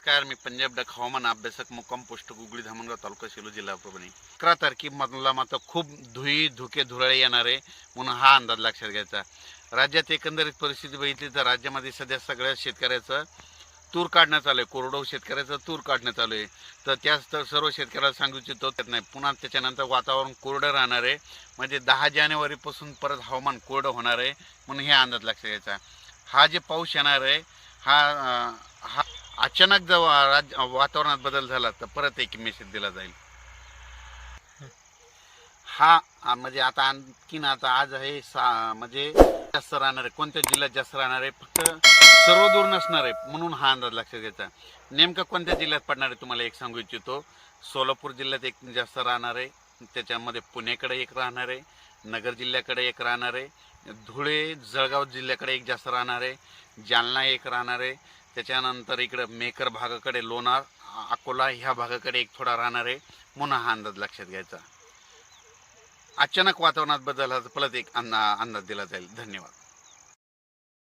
नमस्कार मी पंजाब डक हवामान अभ्यासक मुक्काम पोस्ट गुगळी धामणगाव तालुका सेलू जिल्हा परभणी. अकरा तारखेमधला मात्र खूप धुई धुके धुराळे येणार आहे म्हणून हा अंदाज लक्षात घ्यायचा. राज्यात एकंदरीत परिस्थिती बघितली तर राज्यामध्ये सध्या सगळ्या शेतकऱ्याचं तूर काढण्यात आलं आहे. कोरडव शेतकऱ्याचं तूर काढण्यात आलं आहे. तर त्याच तर सर्व शेतकऱ्याला सांगू इच्छितो त्यात नाही. पुन्हा त्याच्यानंतर वातावरण कोरडं राहणार आहे. म्हणजे दहा जानेवारीपासून परत हवामान कोरडं होणार आहे म्हणून हे अंदाज लक्षात घ्यायचा. हा जे पाऊस येणार आहे हा हा अचानक जर राज वातावरणात बदल झाला तर परत एक मेसेज दिला जाईल. हा आ, म्हणजे आता आणखीन आता आज आहे सा म्हणजे जास्त राहणार आहे. कोणत्या जिल्ह्यात जास्त राहणार आहे? फक्त सर्व दूर नसणार आहे म्हणून हा अंदाज लक्षात घ्यायचा. नेमकं कोणत्या जिल्ह्यात पडणार आहे तुम्हाला एक सांगू इच्छितो. सोलापूर जिल्ह्यात एक जास्त राहणार आहे त्याच्यामध्ये पुणेकडे एक राहणार आहे नगर जिल्ह्याकडे एक राहणार आहे धुळे जळगाव जिल्ह्याकडे एक जास्त राहणार आहे जालना एक राहणार आहे त्याच्यानंतर इकडं मेकर भागाकडे लोणार अकोला ह्या भागाकडे एक थोडा राहणार आहे. पुन्हा हा अंदाज लक्षात घ्यायचा. अचानक वातावरणात बदल झाला परत एक अंदा अंदाज दिला जाईल. धन्यवाद.